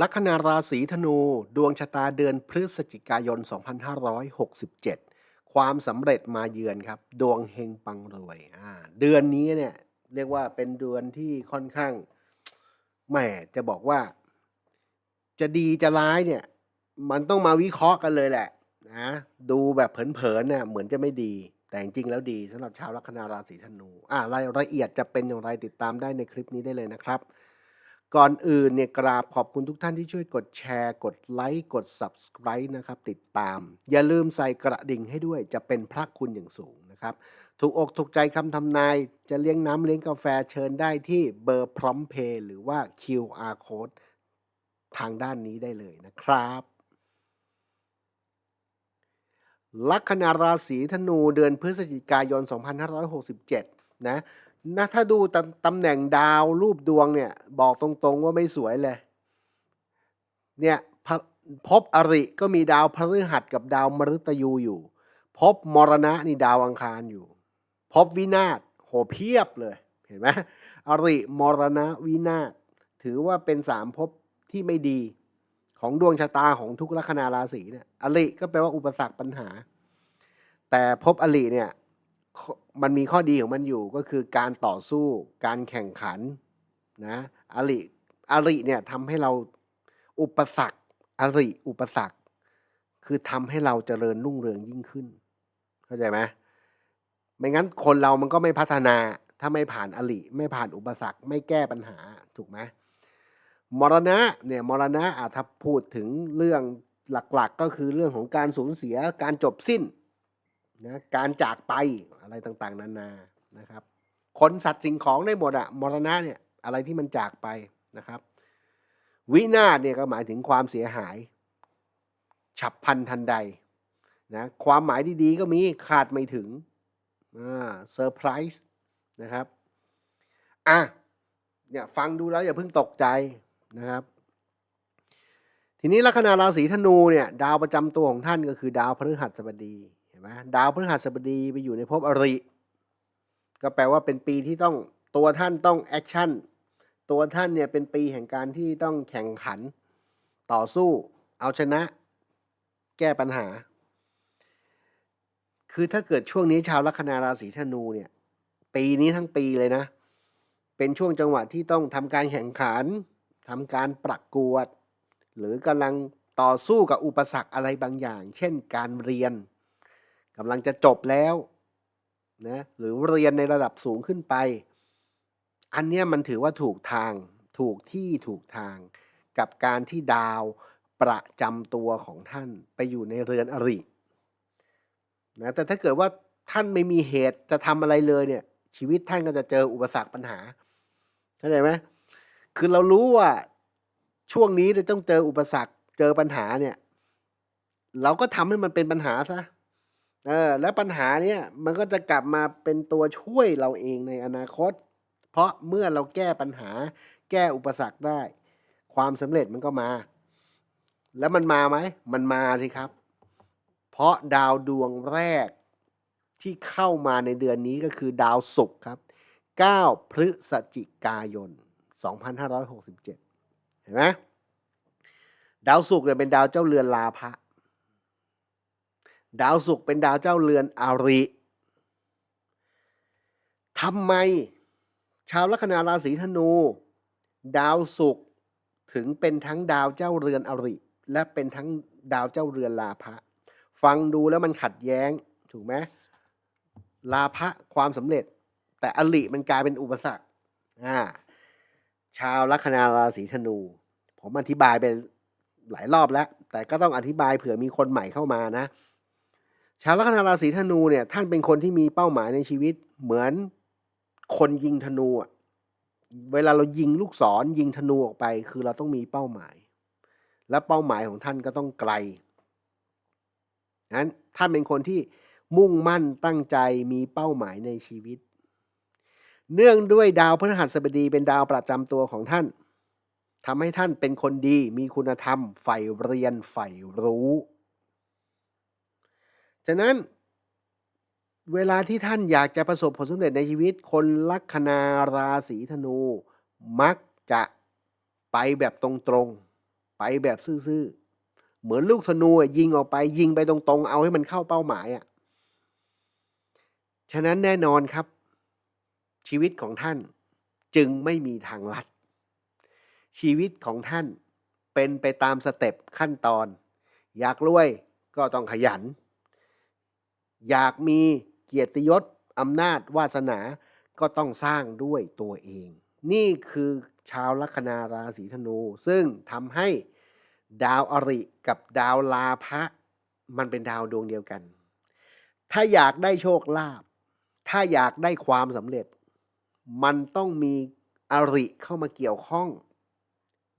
ลัคนาราศีธนูดวงชะตาเดือนพฤศจิกายน 2567 ความสำเร็จมาเยือนครับ ดวงเฮงปังรวยอ่าเดือนนี้เนี่ยเรียกว่าเป็นเดือนที่ค่อนข้างแหมจะบอกว่า จะดีจะร้ายเนี่ย มันต้องมาวิเคราะห์กันเลยแหละนะดูแบบเผินๆเนี่ยเหมือนจะไม่ดี แต่จริงๆแล้วดีสำหรับชาวลัคนาราศีธนูอ่ารายละเอียดจะเป็นอย่างไรติดตามได้ในคลิปนี้ได้เลยนะครับ ก่อนอื่นเนี่ยกราบขอบคุณทุกท่านที่ช่วยกดแชร์ กดไลค์ กด Subscribe นะครับ ติดตาม อย่าลืมใส่กระดิ่งให้ด้วยจะเป็นพระคุณอย่างสูงนะครับ ถูกอกถูกใจคำทำนาย จะเลี้ยงน้ำเลี้ยงกาแฟเชิญได้ที่เบอร์พร้อมเพย์หรือว่า QR code ทางด้านนี้ได้เลยนะครับ ลัคนาราศีธนูเดือนพฤศจิกายน 2567 นะ นะถ้าดูตำตำแหน่งดาวรูปดวงเนี่ย บอกตรงๆว่าไม่สวยเลย เนี่ยพพบอริก็มีดาวพฤหัสกับดาวมฤตยูอยู่ พบมรณะนี่ดาวอังคารอยู่ พบวินาศโหเพียบเลย เห็นไหมอริมรณะวินาศถือว่าเป็นสามภพที่ไม่ดี ของดวงชะตาของทุกลัคนาราศีเนี่ยอริก็แปลว่าอุปสรรคปัญหา แต่ภพอริเนี่ย มันมีข้อดีของมันอยู่ก็คือการต่อสู้การแข่งขันนะอริอริเนี่ยทำให้เราอุปสรรคอริอุปสรรค คือทำให้เราเจริญรุ่งเรืองยิ่งขึ้น เข้าใจไหมไม่งั้นคนเรามันก็ไม่พัฒนาถ้าไม่ผ่านอริไม่ผ่านอุปสรรค ไม่แก้ปัญหาถูกไหมมรณะเนี่ยมรณะอาจถ้าพูดถึงเรื่องหลักๆก็คือเรื่องของการสูญเสียการจบสิ้น นะการจากไปอะไรต่างๆ นานานะครับ คนสัตว์สิ่งของได้หมดอะมรณะเนี่ยอะไรที่มันจากไปนะครับ วินาศเนี่ยก็หมายถึงความเสียหาย ฉับพลันทันใดนะความหมายดีๆก็มีขาดไม่ถึงอ่าเซอร์ไพรส์นะครับอะเนี่ยฟังดูแล้วอย่าเพิ่งตกใจนะครับ ทีนี้ลัคนาราศีธนูเนี่ย ดาวประจำตัวของท่านก็คือดาวพฤหัสบดี นไหมดาวพฤหัสบดีไปอยู่ในภพอริ ก็แปลว่าเป็นปีที่ต้องตัวท่านต้องแอคชั่นตัวท่านเนี่ยเป็นปีแห่งการที่ต้องแข่งขัน ต่อสู้เอาชนะ แก้ปัญหา คือถ้าเกิดช่วงนี้ชาวลัคนาราศีธนูเนี่ย ปีนี้ทั้งปีเลยนะ เป็นช่วงจังหวะที่ต้องทำการแข่งขันทำการประกวด หรือกำลังต่อสู้กับอุปสรรคอะไรบางอย่าง เช่นการเรียน กำลังจะจบแล้วนะหรือเรียนในระดับสูงขึ้นไป อันนี้มันถือว่าถูกทางถูกที่ถูกทางกับการที่ดาวประจำตัวของท่านไปอยู่ในเรือนอรินะแต่ถ้าเกิดว่าท่านไม่มีเหตุจะทำอะไรเลยเนี่ย ชีวิตท่านก็จะเจออุปสรรคปัญหาเข้าใจไหมคือเรารู้ว่าช่วงนี้จะต้องเจออุปสรรคเจอปัญหาเนี่ย เราก็ทำให้มันเป็นปัญหาซะ เออแล้วปัญหาเนี้ยมันก็จะกลับมาเป็นตัวช่วยเราเองในอนาคต เพราะเมื่อเราแก้ปัญหา แก้อุปสรรคได้ ความสำเร็จมันก็มา แล้วมันมาไหมมันมาสิครับ เพราะดาวดวงแรกที่เข้ามาในเดือนนี้ก็คือดาวศุกร์ครับ 9 พฤศจิกายน 2567 เห็นไหมดาวศุกร์เนี่ยเป็นดาวเจ้าเรือนลาภะ ดาวศุกร์เป็นดาวเจ้าเรือนอาริทำไม ชาวลัคนาราศีธนู ดาวศุกร์ถึงเป็นทั้งดาวเจ้าเรือนอริ และเป็นทั้งดาวเจ้าเรือนลาภะฟังดูแล้วมันขัดแย้งถูกไหมลาภะความสำเร็จ แต่อริมันกลายเป็นอุปสรรคอ่าชาวลัคนาราศีธนู ผมอธิบายไปหลายรอบแล้ว แต่ก็ต้องอธิบายเผื่อมีคนใหม่เข้ามานะ ชาวลัคนาราศีธนูเนี่ยท่านเป็นคนที่มีเป้าหมายในชีวิต เหมือนคนยิงธนูอะเวลาเรายิงลูกศรยิงธนูออกไป คือเราต้องมีเป้าหมาย และเป้าหมายของท่านก็ต้องไกลนั้นท่านเป็นคนที่มุ่งมั่นตั้งใจมีเป้าหมายในชีวิต เนื่องด้วยดาวพฤหัสบดีเป็นดาวประจำตัวของท่านทำให้ท่านเป็นคนดีมีคุณธรรมใฝ่เรียนใฝ่รู้ ฉะนั้นเวลาที่ท่านอยากจะประสบผลสำเร็จในชีวิต คนลัคนาราศีธนู มักจะไปแบบตรงๆ ไปแบบซื่อๆ เหมือนลูกธนูยิงออกไปยิงไปตรงๆ เอาให้มันเข้าเป้าหมายอะ ฉะนั้นแน่นอนครับ ชีวิตของท่านจึงไม่มีทางลัด ชีวิตของท่านเป็นไปตามสเต็ปขั้นตอน อยากรวยก็ต้องขยัน อยากมีเกียรติยศอำนาจวาสนาก็ต้องสร้างด้วยตัวเอง นี่คือชาวลัคนาราศีธนู ซึ่งทำให้ดาวอริกับดาวลาภะมันเป็นดาวดวงเดียวกัน ถ้าอยากได้โชคลาภถ้าอยากได้ความสำเร็จ มันต้องมีอริเข้ามาเกี่ยวข้อง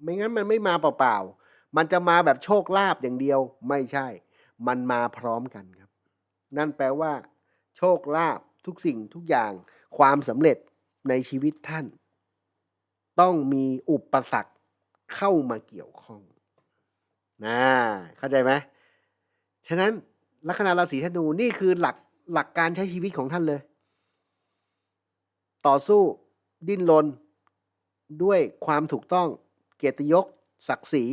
ไม่งั้นมันไม่มาเปล่าๆ มันจะมาแบบโชคลาภอย่างเดียวไม่ใช่ มันมาพร้อมกันครับ นั่นแปลว่า โชคลาภทุกสิ่งทุกอย่างความสำเร็จในชีวิตท่าน ต้องมีอุปสรรคเข้ามาเกี่ยวข้องนะเข้าใจไหมฉะนั้นลัคนาราศีธนูนี่คือหลักหลักการใช้ชีวิตของท่านเลย ต่อสู้ดิ้นรนด้วยความถูกต้องเกียรติยศศักดิ์ศรี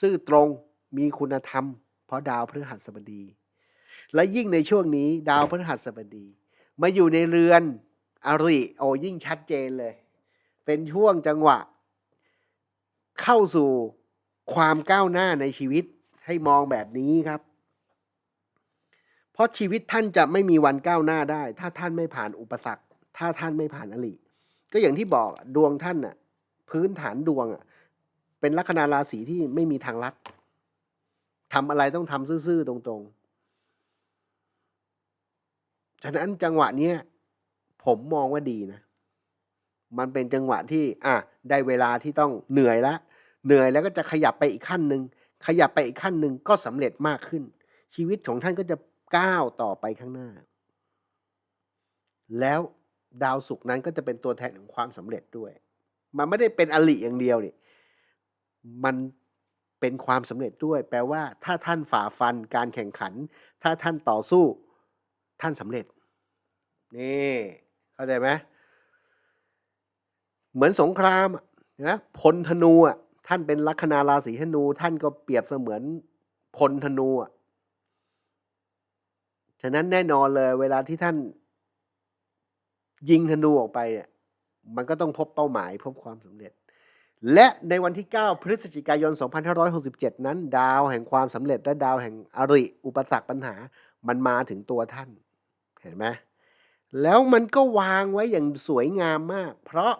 ซื่อตรงมีคุณธรรม เพราะดาวพฤหัสบดี และยิ่งในช่วงนี้ดาวพฤหัสบดี มาอยู่ในเรือนอริโอยิ่งชัดเจนเลย เป็นช่วงจังหวะ เข้าสู่ความก้าวหน้าในชีวิตให้มองแบบนี้ครับ เพราะชีวิตท่านจะไม่มีวันก้าวหน้าได้ ถ้าท่านไม่ผ่านอุปสรรค ถ้าท่านไม่ผ่านอริก็อย่างที่บอกดวงท่านน่ะ พื้นฐานดวงอะ เป็นลัคนาราศีที่ไม่มีทางลัดทำอะไรต้องทำซื่อๆตรง ๆ ฉะนั้นจังหวะเนี้ยผมมองว่าดีนะ มันเป็นจังหวะที่ อะได้เวลาที่ต้องเหนื่อยล้วเหนื่อยแล้วก็จะขยับไปอีกขั้นหนึ่งขยับไปอีกขั้นหนึ่งก็สำเร็จมากขึ้น ชีวิตของท่านก็จะก้าวต่อไปข้างหน้า แล้วดาวศุกร์นั้นก็จะเป็นตัวแทนของความสำเร็จด้วย มันไม่ได้เป็นอลิอย่างเดียวนี่มันเป็นความสำเร็จด้วย แปลว่า ถ้าท่านฝ่าฟันการแข่งขัน ถ้าท่านต่อสู้ ท่านสำเร็จ นี่เข้าใจไหมเหมือนสงครามนะพลธนูอะท่านเป็นลัคนาราศีธนู ท่านก็เปรียบเสมือนพลธนูอะฉะนั้นแน่นอนเลย เวลาที่ท่านยิงธนูออกไปอะมันก็ต้องพบเป้าหมายพบความสำเร็จ และในวันที่ 9 พฤศจิกายน 2567 นั้น ดาวแห่งความสำเร็จและดาวแห่งอริอุปสรรคปัญหา มันมาถึงตัวท่าน เห็นไหม แล้วมันก็วางไว้อย่างสวยงามมาก เพราะ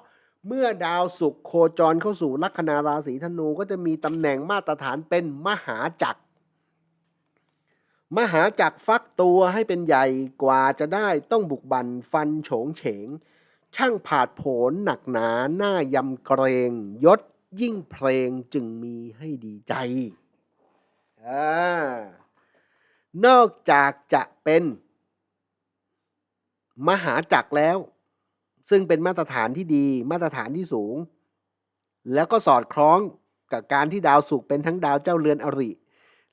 เมื่อดาวศุกร์โคจรเข้าสู่ลัคนาราศีธนูก็จะมีตำแหน่งมาตรฐานเป็นมหาจักร มหาจักรฟักตัวให้เป็นใหญ่กว่าจะได้ต้องบุกบันฟันโฉงเฉง ช่างผาดโผนหนักหนาหน้ายำเกรงยศยิ่งเพลงจึงมีให้ดีใจอนอกจากจะเป็น มหาจักรแล้ว ซึ่งเป็นมาตรฐานที่ดีมาตรฐานที่สูง แล้วก็สอดคล้องกับการที่ดาวศุกเป็นทั้งดาวเจ้าเรือนอริ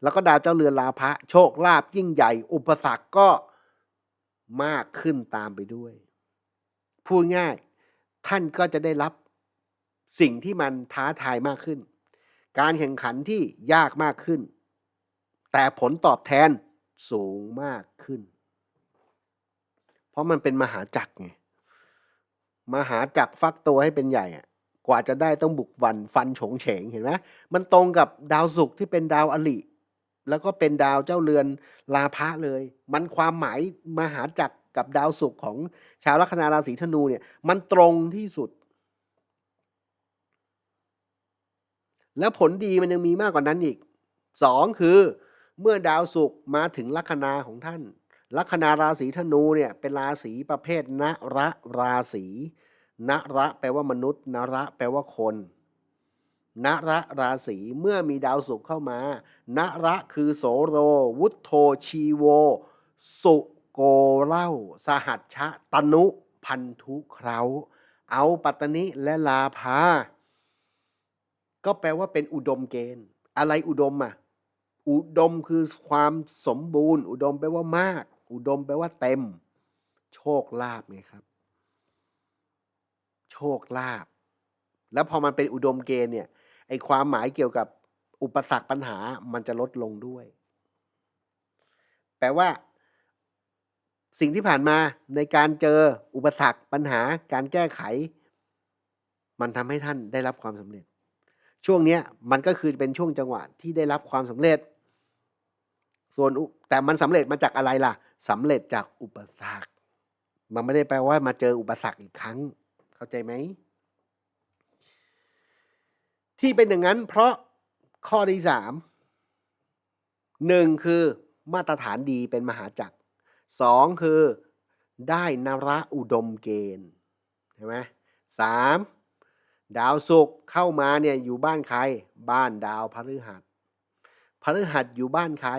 แล้วก็ดาวเจ้าเรือนลาภะโชคลาภยิ่งใหญ่ อุปสรรคก็มากขึ้นตามไปด้วย พูดง่าย ท่านก็จะได้รับสิ่งที่มันท้าทายมากขึ้น การแข่งขันที่ยากมากขึ้น แต่ผลตอบแทนสูงมากขึ้น เพราะมันเป็นมหาจักรไงมหาจักรฟักตัวให้เป็นใหญ่อะกว่าจะได้ต้องบุกวันฟันโฉงเฉงเห็นไหมมันตรงกับดาวศุกร์ที่เป็นดาวอลิแล้วก็เป็นดาวเจ้าเรือนลาภะเลย มันความหมายมหาจักรกับดาวศุกร์ของชาวลัคนาราศีธนูเนี่ย มันตรงที่สุด แล้วผลดีมันยังมีมากกว่านั้นอีกสองคือ เมื่อดาวศุกร์มาถึงลัคนาของท่าน ลัคนาราศีธนูเนี่ยเป็นราศีประเภทนระราศีนระแปลว่ามนุษย์นระแปลว่าคนนระราศีเมื่อมีดาวศุกร์เข้ามานระคือโสโร วุฒโธชีโว สุโกเล่า สหัชชะตนุพันธุเคราเอาปัตตนิและลาภา ก็แปลว่าเป็นอุดมเกณฑ์ อะไรอุดมอะ อุดมคือความสมบูรณ์ อุดมแปลว่ามาก อุดมแปลว่าเต็ม โชคลาภไงครับ โชคลาภแล้วพอมันเป็นอุดมเกณฑ์เนี่ยไอความหมายเกี่ยวกับอุปสรรคปัญหามันจะลดลงด้วย แปลว่า สิ่งที่ผ่านมาในการเจออุปสรรคปัญหาการแก้ไข มันทำให้ท่านได้รับความสำเร็จ ช่วงนี้มันก็คือเป็นช่วงจังหวะที่ได้รับความสำเร็จ ส่วนแต่มันสำเร็จมาจากอะไรล่ะสำเร็จจากอุปสรรค มันไม่ได้แปลว่ามาเจออุปสรรคอีกครั้ง เข้าใจไหม ที่เป็นอย่างนั้น เพราะข้อที่สามหนึ่งคือมาตรฐานดีเป็นมหาจักรสองคือได้นระอุดมเกณฑ์ใช่ไหมสามดาวศุกร์เข้ามาเนี่ยอยู่บ้านใคร บ้านดาวพฤหัสพฤหัสอยู่บ้านใคร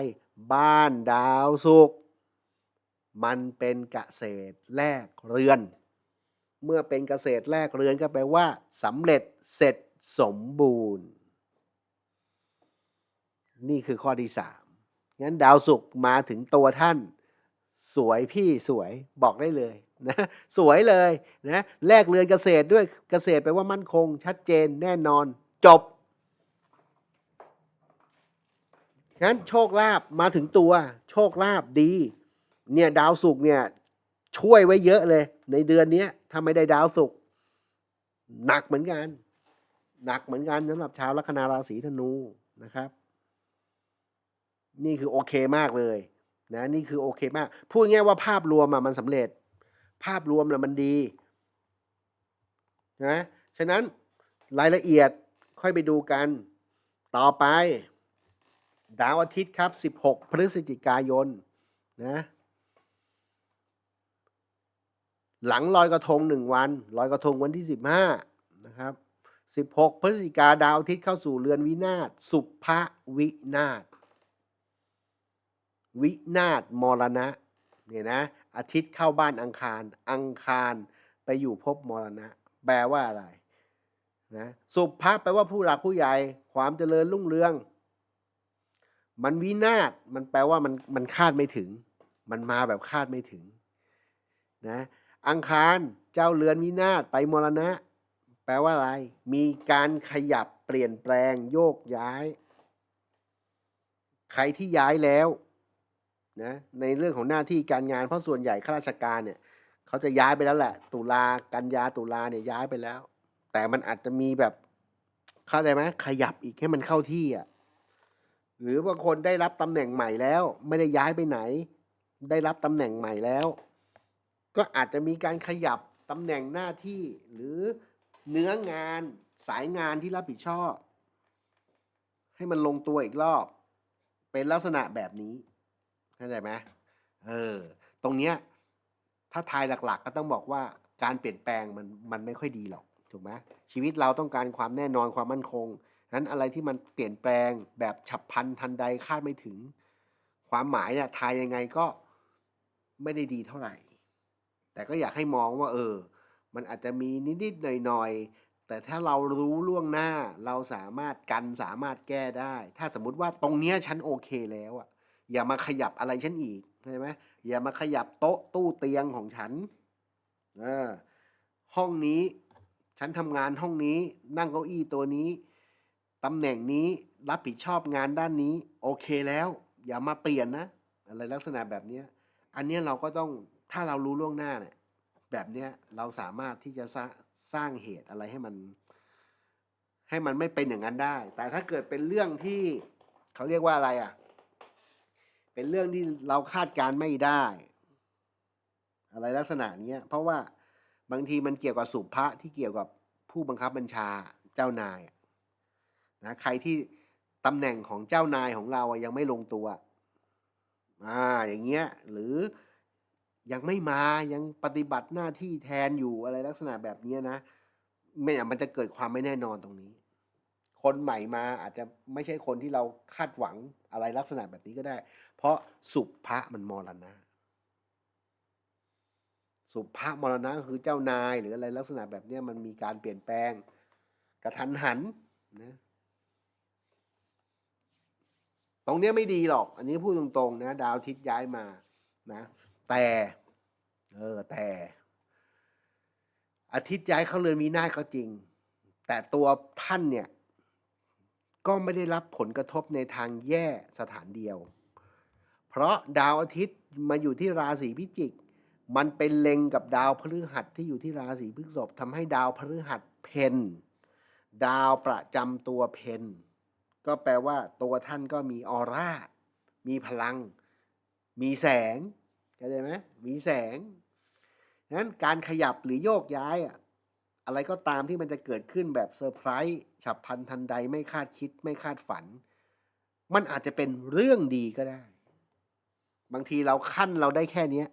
บ้านดาวศุกมันเป็นเกษตรแลกเรือน เมื่อเป็นเกษตรแลกเรือนก็แปลว่าสำเร็จเสร็จสมบูรณ์ นี่คือข้อที่สามงั้นดาวศุกมาถึงตัวท่าน สวยพี่สวยบอกได้เลยนะสวยเลยนะแลกเรือนเกษตรด้วยเกษตรแปลว่ามั่นคง ชัดเจนแน่นอน จบ งั้นโชคลาภมาถึงตัว โชคลาภดี เนี่ยดาวศุกร์เนี่ยช่วยไว้เยอะเลย ในเดือนนี้ถ้าไม่ได้ดาวศุกร์หนักเหมือนกัน หนักเหมือนกันสำหรับชาวลัคนาราศีธนูนะครับ นี่คือโอเคมากเลยนะนี่คือโอเคมาก พูดง่ายว่าภาพรวมมันสำเร็จ ภาพรวมน่ะมันดีนะฉะนั้นรายละเอียดค่อยไปดูกัน ต่อไป ดาวอาทิตย์ครับ 16 พฤศจิกายนนะหลังลอยกระทงหนึ่งวันลอยกระทงวันที่ 15 นะครับ 16 พฤศจิกาดาวอาทิตย์เข้าสู่เรือนวินาศสุภวินาศวินาศมรณะเนี่ยนะอาทิตย์เข้าบ้านอังคาร อังคารไปอยู่ภพมรณะ แปลว่าอะไรนะสุภะแปลว่าผู้หลักผู้ใหญ่ ความเจริญรุ่งเรือง มันวินาศมันแปลว่ามันมันคาดไม่ถึง มันมาแบบคาดไม่ถึงนะอังคารเจ้าเรือนวินาศไปมรณะ แปลว่าอะไร มีการขยับเปลี่ยนแปลงโยกย้าย ใครที่ย้ายแล้วนะในเรื่องของหน้าที่การงานเพราะส่วนใหญ่ข้าราชการเนี่ยเขาจะย้ายไปแล้วแหละ ตุลากันยาตุลาเนี่ยย้ายไปแล้ว แต่มันอาจจะมีแบบเข้าใจไหมขยับอีกให้มันเข้าที่อะ หรือบางคนได้รับตำแหน่งใหม่แล้ว ไม่ได้ย้ายไปไหน ได้รับตำแหน่งใหม่แล้ว ก็อาจจะมีการขยับตำแหน่งหน้าที่หรือเนื้องานสายงานที่รับผิดชอบ ให้มันลงตัวอีกรอบ เป็นลักษณะแบบนี้เข้าใจไหมเออตรงเนี้ยถ้าทายหลักๆ ก็ต้องบอกว่าการเปลี่ยนแปลงมันมันไม่ค่อยดีหรอกถูกไหมชีวิตเราต้องการความแน่นอนความมั่นคง นั้นอะไรที่มันเปลี่ยนแปลงแบบฉับพลันทันใดคาดไม่ถึง ความหมายเนี่ยทายยังไงก็ไม่ได้ดีเท่าไหร่ แต่ก็อยากให้มองว่า เออ มันอาจจะมีนิดๆหน่อยๆ แต่ถ้าเรารู้ล่วงหน้าเราสามารถกันสามารถแก้ได้ ถ้าสมมุติว่าตรงเนี้ยฉันโอเคแล้วอะอย่ามาขยับอะไรฉันอีกเข้าใจไหมอย่ามาขยับโต๊ะตู้เตียงของฉันออห้องนี้ ฉันทำงานห้องนี้ นั่งเก้าอี้ตัวนี้ ตำแหน่งนี้รับผิดชอบงานด้านนี้ โอเคแล้ว อย่ามาเปลี่ยนนะ อะไรลักษณะแบบนี้อันนี้เราก็ต้องถ้าเรารู้ล่วงหน้าเนี่ยแบบเนี้ยเราสามารถที่จะสร้างสร้างเหตุอะไรให้มัน ให้มันไม่เป็นอย่างนั้นได้ แต่ถ้าเกิดเป็นเรื่องที่เขาเรียกว่าอะไรอะ เป็นเรื่องที่เราคาดการณ์ไม่ได้ อะไรลักษณะเนี้ยเพราะว่าบางทีมันเกี่ยวกับสุภะที่เกี่ยวกับผู้บังคับบัญชาเจ้านาย นะใครที่ตำแหน่งของเจ้านายของเราอะยังไม่ลงตัวอ่าอย่างเงี้ยหรือยังไม่มายังปฏิบัติหน้าที่แทนอยู่อะไรลักษณะแบบนี้นะไม่อย่างมันจะเกิดความไม่แน่นอนตรงนี้ คนใหม่มาอาจจะไม่ใช่คนที่เราคาดหวังอะไรลักษณะแบบนี้ก็ได้ เพราะสุภะมันมรณะ สุภะมรณะคือเจ้านายหรืออะไรลักษณะแบบนี้มันมีการเปลี่ยนแปลง กระทันหันนะ ตรงเนี้ยไม่ดีหรอก อันนี้พูดตรงๆนะดาวอาทิตย์ย้ายมานะ แต่เออแต่ อาทิตย์ย้ายเข้าเรือนมีนาก็จริง แต่ตัวท่านเนี่ย ก็ไม่ได้รับผลกระทบในทางแย่สถานเดียว เพราะดาวอาทิตย์มาอยู่ที่ราศีพิจิก มันเป็นเล็งกับดาวพฤหัสที่อยู่ที่ราศีพฤษภทำให้ดาวพฤหัสเพนดาวประจำตัวเพน ก็แปลว่าตัวท่านก็มีออร่า มีพลัง มีแสงเข้าใจไหมมีแสงนั้นการขยับหรือโยกย้ายอะอะไรก็ตามที่มันจะเกิดขึ้นแบบเซอร์ไพรส์ฉับพลันทันใดไม่คาดคิดไม่คาดฝัน มันอาจจะเป็นเรื่องดีก็ได้ บางทีเราขั้นเราได้แค่นี้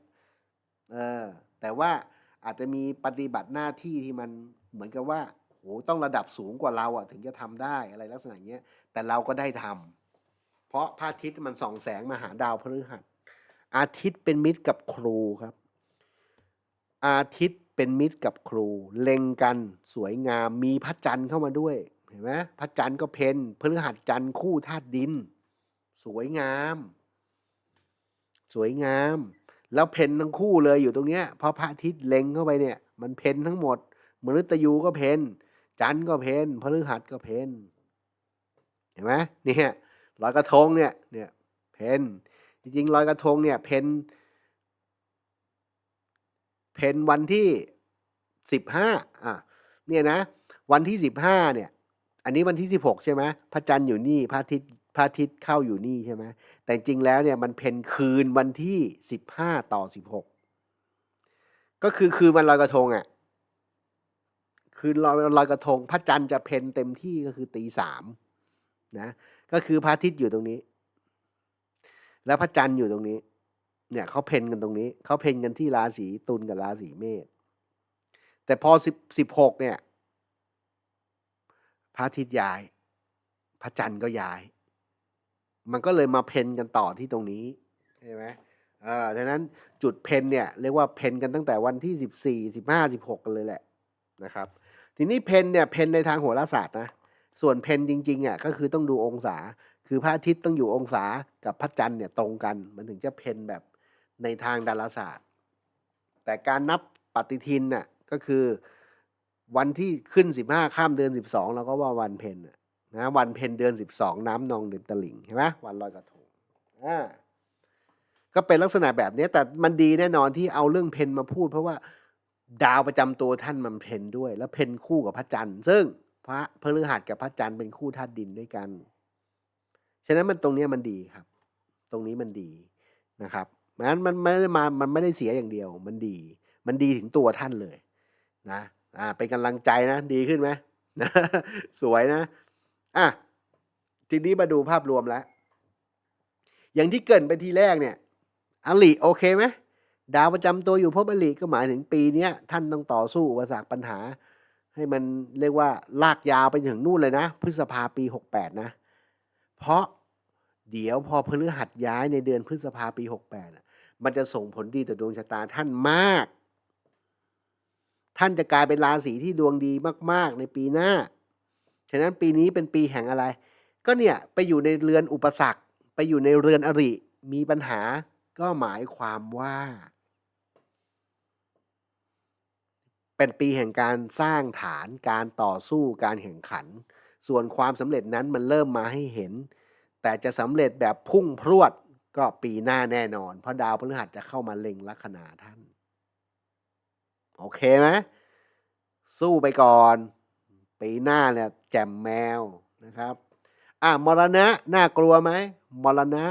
เออแต่ว่าอาจจะมีปฏิบัติหน้าที่ที่มันเหมือนกับว่า โหต้องระดับสูงกว่าเราอะถึงจะทำได้อะไรลักษณะเนี้ยแต่เราก็ได้ทำเพราะพระอาทิตย์มันส่องแสงมาหาดาวพฤหัส อาทิตย์เป็นมิตรกับครูครับ อาทิตย์เป็นมิตรกับครู เล็งกันสวยงามมีพระจันทร์เข้ามาด้วยเห็นไหมพระจันทร์ก็เพนพฤหัสจันทร์คู่ธาตุดิน สวยงาม สวยงาม แล้วเพนทั้งคู่เลยอยู่ตรงเนี้ยเพราะพระอาทิตย์เล็งเข้าไปเนี่ย มันเพนทั้งหมดมฤตยูก็เพน จันทร์ก็เพนพฤหัสก็เพนเห็นไหมเนี่ยลอยกระทงเนี่ยเนี่ยเพนจริงๆลอยกระทงเนี่ยเพนเพนวันที่สิบห้าอะเนี่ยนะ วันที่สิบห้าเนี่ย อันนี้วันที่สิบหกใช่ไหมพระจันทร์อยู่นี่พระอาทิตย์พระอาทิตย์เข้าอยู่นี่ใช่ไหมแต่จริงแล้วเนี่ยมันเพนคืนวันที่สิบห้าต่อสิบหกก็คือคืนวันลอยกระทงอะ คืนลอยลอยกระทง พระจันทร์จะเพนเต็มที่ก็คือตีสามนะก็คือพระอาทิตย์อยู่ตรงนี้ แล้วพระจันทร์อยู่ตรงนี้ เนี่ยเขาเพนกันตรงนี้เขาเพนกันที่ราศีตุลกับราศีเมษแต่พอสิบสิบหกเนี่ย พระอาทิตย์ย้าย พระจันทร์ก็ย้าย มันก็เลยมาเพนกันต่อที่ตรงนี้ใช่ไหมเออดังนั้นจุดเพนเนี่ยเรียกว่าเพนกันตั้งแต่วันที่สิบสี่สิบห้าสิบหกกันเลยแหละนะครับ ทีนี้เพนเนี่ยเพนในทางโหราศาสตร์นะส่วนเพนจริงๆอะก็คือต้องดูองศา คือพระอาทิตย์ต้องอยู่องศากับพระจันทร์เนี่ยตรงกัน มันถึงจะเพนแบบในทางดาราศาสตร์ แต่การนับปฏิทินน่ะก็คือวันที่ขึ้นสิบห้าข้ามเดือนสิบสองเราก็ว่าวันเพนนะวันเพนเดือนสิบสองน้ำนองเดือนตะลิ่งเห็นไหมวันลอยกระทงอ่าก็เป็นลักษณะแบบนี้แต่มันดีแน่นอนที่เอาเรื่องเพนมาพูด เพราะว่า ดาวประจำตัวท่านมันเพนด้วย แล้วเพนคู่กับพระจันทร์ ซึ่งพระพฤหัสกับพระจันทร์เป็นคู่ธาตุดินด้วยกัน ฉะนั้นมันตรงเนี้ยมันดีครับ ตรงนี้มันดีนะครับมันมันไม่ได้มามันไม่ได้เสียอย่างเดียว มันดี มันดีถึงตัวท่านเลย นะอ่าเป็นกำลังใจนะ ดีขึ้นไหมนะสวยนะอะทีนี้มาดูภาพรวมแล้ว อย่างที่เกินไปทีแรกเนี่ยอลิโอเคไหม ดาวประจำตัวอยู่พบอลิก็หมายถึงปีนี้ท่านต้องต่อสู้อุปสรรคปัญหา ให้มันเรียกว่าลากยาวไปถึงนู่นเลยนะ พฤษภาปีหกแปดนะ เพราะเดี๋ยวพอพฤหัสย้ายในเดือนพฤษภาปีหกแปดมันจะส่งผลดีต่อดวงชะตาท่านมาก ท่านจะกลายเป็นราศีที่ดวงดีมาก ๆ ในปีหน้า ฉะนั้นปีนี้เป็นปีแห่งอะไร ก็เนี่ยไปอยู่ในเรือนอุปสรรค ไปอยู่ในเรือนอริ มีปัญหาก็หมายความว่า เป็นปีแห่งการสร้างฐานการต่อสู้การแข่งขัน ส่วนความสำเร็จนั้นมันเริ่มมาให้เห็น แต่จะสำเร็จแบบพุ่งพรวดก็ปีหน้าแน่นอน เพราะดาวพฤหัสจะเข้ามาเล็งลัคนาท่าน โอเคไหมสู้ไปก่อน ปีหน้าเนี่ยแจมแมวนะครับ อะมรณะน่ากลัวไหมมรณะ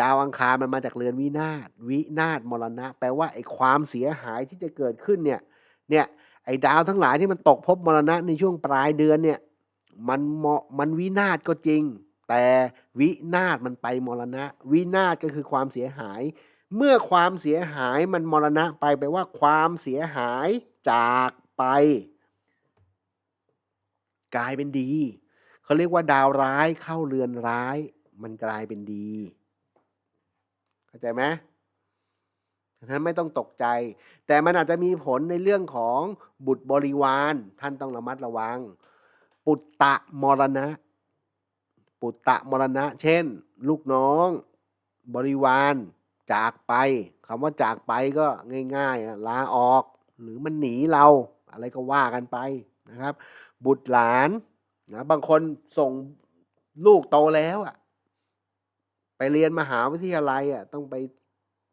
ดาวอังคารมันมาจากเรือนวินาศวินาศมรณะ แปลว่าไอ้ความเสียหายที่จะเกิดขึ้นเนี่ย เนี่ยไอ้ดาวทั้งหลายที่มันตกภพมรณะในช่วงปลายเดือนเนี่ยมันเหมาะมันวินาศก็จริง แต่วินาศมันไปมรณะ วินาศก็คือความเสียหาย เมื่อความเสียหายมันมรณะไปแปลว่าความเสียหายจากไป กลายเป็นดีเขาเรียกว่าดาวร้ายเข้าเรือนร้าย มันกลายเป็นดี เข้าใจไหม นั้นไม่ต้องตกใจ แต่มันอาจจะมีผลในเรื่องของบุตรบริวาร ท่านต้องระมัดระวัง ปุตตะมรณะ ปุตตะมรณะ เช่น ลูกน้อง บริวาร จากไปคำว่าจากไปก็ง่ายๆลาออก หรือมันหนีเรา อะไรก็ว่ากันไปนะครับ บุตรหลานนะบางคนส่งลูกโตแล้วอะไปเรียนมหาวิทยาลัยอะต้องไป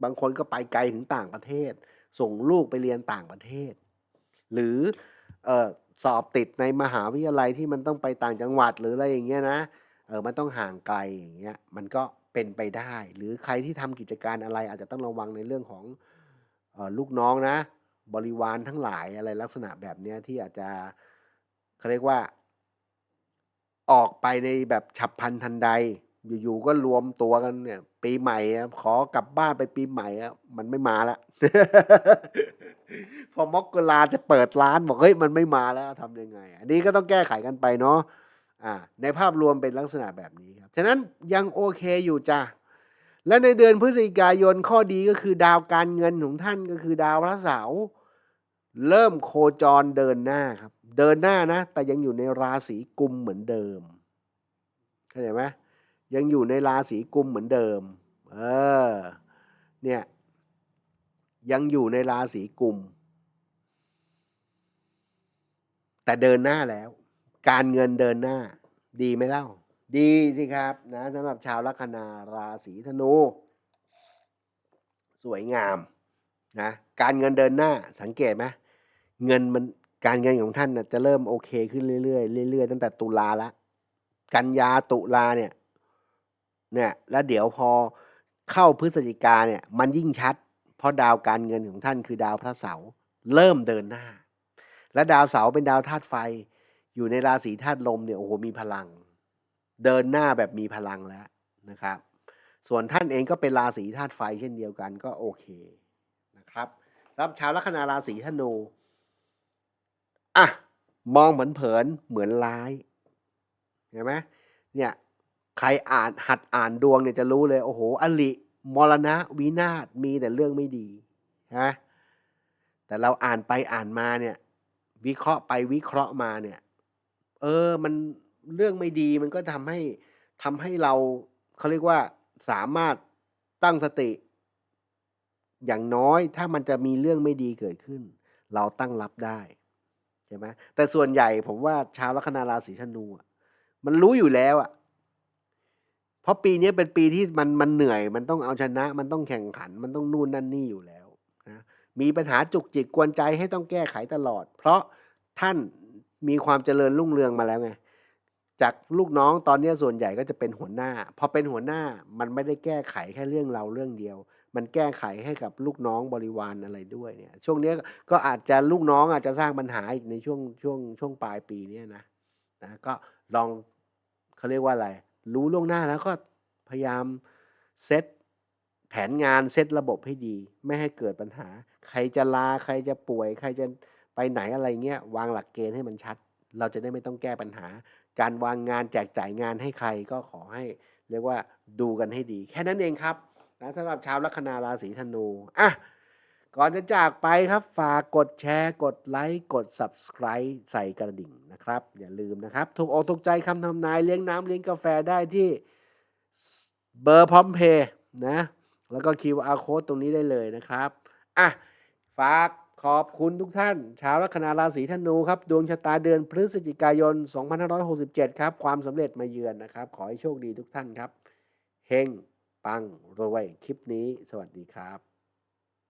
บางคนก็ไปไกลถึงต่างประเทศ ส่งลูกไปเรียนต่างประเทศ หรือออสอบติดในมหาวิทยาลัยที่มันต้องไปต่างจังหวัดหรืออะไรอย่างเงี้ยนะเออมันต้องห่างไกลอย่างเงี้ยมันก็เป็นไปได้ หรือใครที่ทำกิจการอะไรอาจจะต้องระวังในเรื่องของออลูกน้องนะ บริวารทั้งหลายอะไรลักษณะแบบเนี้ยที่อาจจะเขาเรียกว่า ออกไปในแบบฉับพลันทันใด อยู่ๆก็รวมตัวกันเนี่ย ปีใหม่อะขอกลับบ้านไปปีใหม่อะมันไม่มาแล้วพอมกราจะเปิดร้านบอกเฮ้ยมันไม่มาแล้วทำยังไง อันนี้ก็ต้องแก้ไขกันไปเนาะอ่า ในภาพรวมเป็นลักษณะแบบนี้ครับฉะนั้นยังโอเคอยู่จ้ะและในเดือนพฤศจิกายนข้อดีก็คือดาวการเงินของท่านก็คือดาวพระเสาร์เริ่มโคจรเดินหน้าครับ เดินหน้านะ แต่ยังอยู่ในราศีกุมเหมือนเดิมเข้าใจไหม ยังอยู่ในราศีกุมเหมือนเดิม เออ เนี่ย ยังอยู่ในราศีกุม แต่เดินหน้าแล้ว การเงินเดินหน้า ดีไหมเล่า ดีสิครับนะสำหรับชาวลัคนาราศีธนู สวยงามนะการเงินเดินหน้าสังเกตไหมเงินมันการเงินของท่านนะจะเริ่มโอเคขึ้นเรื่อยๆเรื่อยๆตั้งแต่ตุลาละ กันยาตุลาเนี่ย เนี่ยแล้วเดี๋ยวพอเข้าพฤศจิกาเนี่ยมันยิ่งชัด เพราะดาวการเงินของท่านคือดาวพระเสาร์เริ่มเดินหน้า และดาวเสาร์เป็นดาวธาตุไฟ อยู่ในราศีธาตุลมเนี่ยโอ้โหมีพลัง เดินหน้าแบบมีพลังแล้วนะครับ ส่วนท่านเองก็เป็นราศีธาตุไฟเช่นเดียวกันก็โอเคนะครับรับชาวลัคนาราศีธนูอะมองเหมือนเผินเหมือนร้ายเห็นไหมเนี่ย ใครอ่านหัดอ่านดวงเนี่ยจะรู้เลย โอ้โหอลิมรณะวินาศมีแต่เรื่องไม่ดีฮะแต่เราอ่านไปอ่านมาเนี่ย วิเคราะห์ไปวิเคราะห์มาเนี่ย เออมันเรื่องไม่ดีมันก็ทำให้ทำให้เราเขาเรียกว่าสามารถตั้งสติ อย่างน้อยถ้ามันจะมีเรื่องไม่ดีเกิดขึ้น เราตั้งรับได้ใช่ไหมแต่ส่วนใหญ่ผมว่าชาวลัคนาราศีธนูมันรู้อยู่แล้วอะ เพราะปีนี้เป็นปีที่มันมันเหนื่อย มันต้องเอาชนะ มันต้องแข่งขัน มันต้องนู่นนั่นนี่อยู่แล้วนะมีปัญหาจุกจิกกวนใจให้ต้องแก้ไขตลอด เพราะท่านมีความเจริญรุ่งเรืองมาแล้วไงจากลูกน้องตอนนี้ส่วนใหญ่ก็จะเป็นหัวหน้า พอเป็นหัวหน้ามันไม่ได้แก้ไขแค่เรื่องเราเรื่องเดียว มันแก้ไขให้กับลูกน้องบริวารอะไรด้วยเนี่ย ช่วงนี้ก็อาจจะลูกน้องอาจจะสร้างปัญหาอีกในช่วงช่วงช่วงปลายปีนี้นะนะก็ลองเขาเรียกว่าอะไร รู้ล่วงหน้าแล้วก็พยายามเซตแผนงานเซตระบบให้ดี ไม่ให้เกิดปัญหา ใครจะลาใครจะป่วย ใครจะไปไหนอะไรเงี้ยวางหลักเกณฑ์ให้มันชัด เราจะได้ไม่ต้องแก้ปัญหา การวางงานแจกจ่ายงานให้ใครก็ขอให้ เรียกว่าดูกันให้ดี แค่นั้นเองครับนะสำหรับชาวลัคนาราศีธนูอะ ก่อนจะจากไปครับ ฝากกดแชร์ กดไลค์ กด subscribe ใส่กระดิ่งนะครับ อย่าลืมนะครับ ถูกอกถูกใจคำทำนายเลี้ยงน้ำเลี้ยงกาแฟได้ที่เบอร์พร้อมเพย์นะ แล้วก็ QR code ตรงนี้ได้เลยนะครับ อะ ฝากขอบคุณทุกท่าน ชาวลัคนาราศีธนูครับ ดวงชะตาเดือนพฤศจิกายน 2567 ครับ ความสำเร็จมาเยือนนะครับ ขอให้โชคดีทุกท่านครับ เฮงปังรวยคลิปนี้ สวัสดีครับ